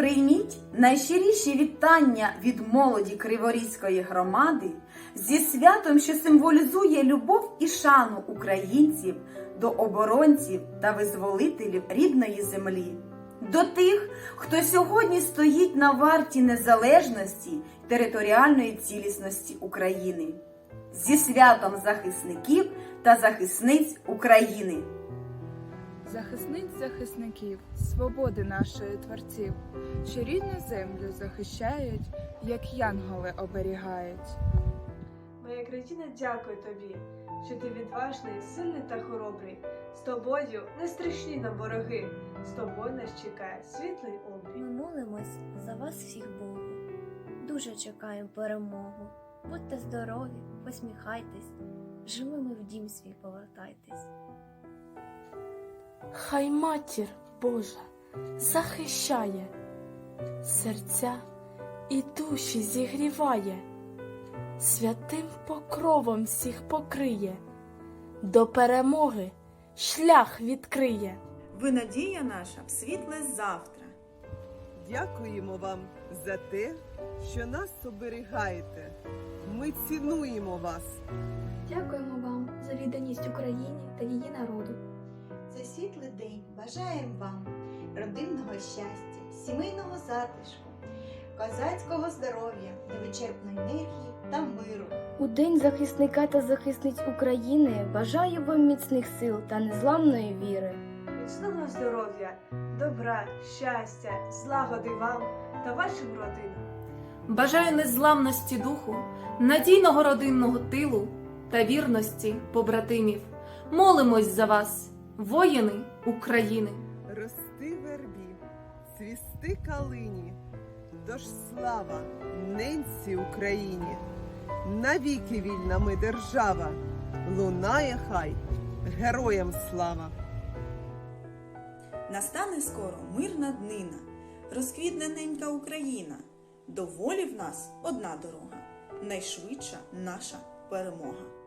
Прийміть найщиріші вітання від молоді Криворізької громади зі святом, що символізує любов і шану українців до оборонців та визволителів рідної землі, до тих, хто сьогодні стоїть на варті незалежності територіальної цілісності України, зі святом захисників та захисниць України. Захисниць захисників, свободи нашої творців, що рідну землю захищають, як янголи оберігають. Моя країна, дякую тобі, що ти відважний, сильний та хоробрий. З тобою не страшні нам вороги, з тобою нас чекає світлий обрій. Ми молимось за вас всіх Богу. Дуже чекаємо перемогу. Будьте здорові, посміхайтесь, живими в дім свій повертайтесь. Хай матір Божа захищає, серця і душі зігріває, святим покровом всіх покриє, до перемоги шлях відкриє. Ви надія наша в світле завтра. Дякуємо вам за те, що нас оберігаєте. Ми цінуємо вас. Дякуємо вам за відданість Україні та її народу. Це світлий день бажаємо вам родинного щастя, сімейного затишку, козацького здоров'я, невичерпної енергії та миру. У День захисника та захисниць України бажаю вам міцних сил та незламної віри. Міцного здоров'я, добра, щастя, злагоди вам та вашим родинам. Бажаю незламності духу, надійного родинного тилу та вірності побратимів. Молимось за вас, воїни України. Рости вербі, цвісти калині, тож слава ненці Україні. Навіки вільна ми держава, лунає хай героям слава. Настане скоро мирна днина, розквітне ненька Україна. До волі в нас одна дорога, найшвидша наша перемога.